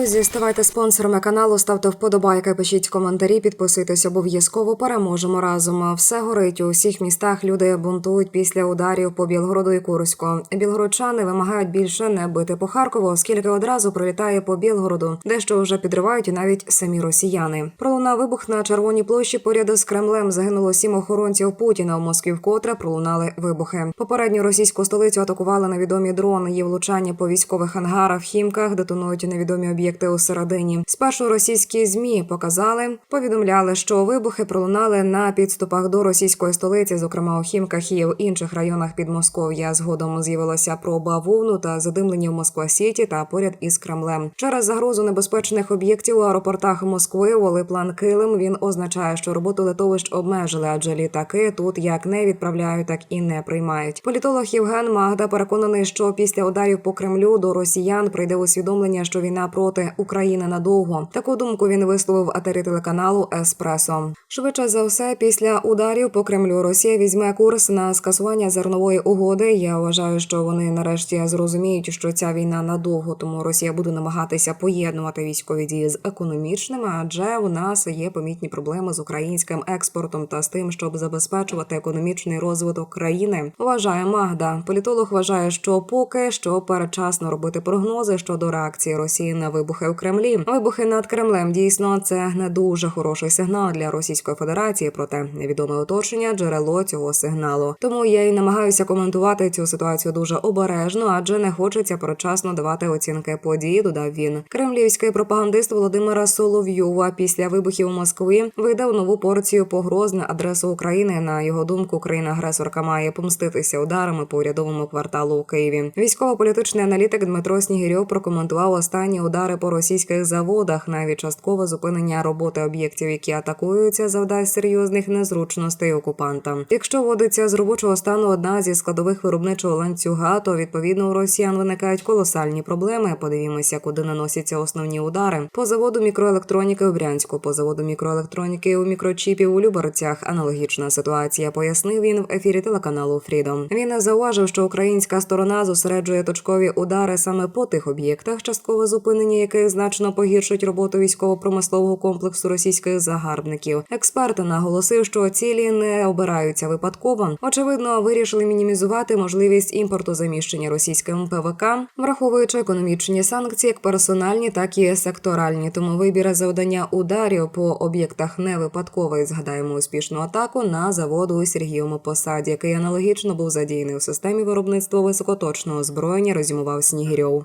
Друзі, ставайте спонсорами каналу, ставте вподобайки, пишіть коментарі, підписуйтесь обов'язково. Переможемо разом. Все горить у всіх містах. Люди бунтують після ударів по Білгороду і Курську. Білгородчани вимагають більше не бити по Харкову, оскільки одразу прилітає по Білгороду, дещо вже підривають навіть самі росіяни. Пролунав вибух на червоній площі поряд з Кремлем. Загинуло сім охоронців Путіна. У Москві вкотре пролунали вибухи. Попередню російську столицю атакували невідомі дрони. Є влучання по військових ангарах, хімках, детонують невідомі об'єкти у середині. Спершу російські змі показали, повідомляли, що вибухи пролунали на підступах до російської столиці, зокрема у Хімках і в інших районах Підмосков'я. Згодом з'явилася про бавовну та задимлення в Москва Сіті та поряд із Кремлем. Через загрозу небезпечних об'єктів у аеропортах Москви ввели план Килим. Він означає, що роботу литовищ обмежили, адже літаки тут як не відправляють, так і не приймають. Політолог Євген Магда переконаний, що після ударів по Кремлю до росіян прийде усвідомлення, що війна проти України надовго. Таку думку він висловив в етері телеканалу Еспресо. Швидше за все, після ударів по Кремлю Росія візьме курс на скасування зернової угоди. Я вважаю, що вони нарешті зрозуміють, що ця війна надовго, тому Росія буде намагатися поєднувати військові дії з економічними, адже у нас є помітні проблеми з українським експортом та з тим, щоб забезпечувати економічний розвиток країни. Вважає Магда. Політолог вважає, що поки що передчасно робити прогнози щодо реакції Росії на вибухи в Кремлі. Вибухи над Кремлем дійсно це не дуже хороший сигнал для Російської Федерації. Проте невідоме оточення джерело цього сигналу. Тому я й намагаюся коментувати цю ситуацію дуже обережно, адже не хочеться передчасно давати оцінки події. Додав він. Кремлівський пропагандист Володимира Соловйова після вибухів у Москві видав нову порцію погроз на адресу України. На його думку, країна-агресорка має помститися ударами по урядовому кварталу у Києві. Військово-політичний аналітик Дмитро Снігирьов прокоментував останні удари по російських заводах, навіть часткове зупинення роботи об'єктів, які атакуються, завдасть серйозних незручностей окупантам. Якщо вводиться з робочого стану одна зі складових виробничого ланцюга, то відповідно у росіян виникають колосальні проблеми. Подивімося, куди наносяться основні удари по заводу мікроелектроніки у Брянську, по заводу мікроелектроніки у мікрочіпів у Люберцях. Аналогічна ситуація, пояснив він в ефірі телеканалу Фрідом. Він зауважив, що українська сторона зосереджує точкові удари саме по тих об'єктах, часткове зупинення яких значно погіршить роботу військово-промислового комплексу російських загарбників. Експерт наголосив, що цілі не обираються випадково. Очевидно, вирішили мінімізувати можливість імпорту заміщення російським ПВК, враховуючи економічні санкції, як персональні, так і секторальні. Тому вибір завдання ударів по об'єктах не випадковий. Згадаємо успішну атаку на заводу у Сергієвому посаді, який аналогічно був задіяний у системі виробництва високоточного озброєння. Розімував Снігірьов.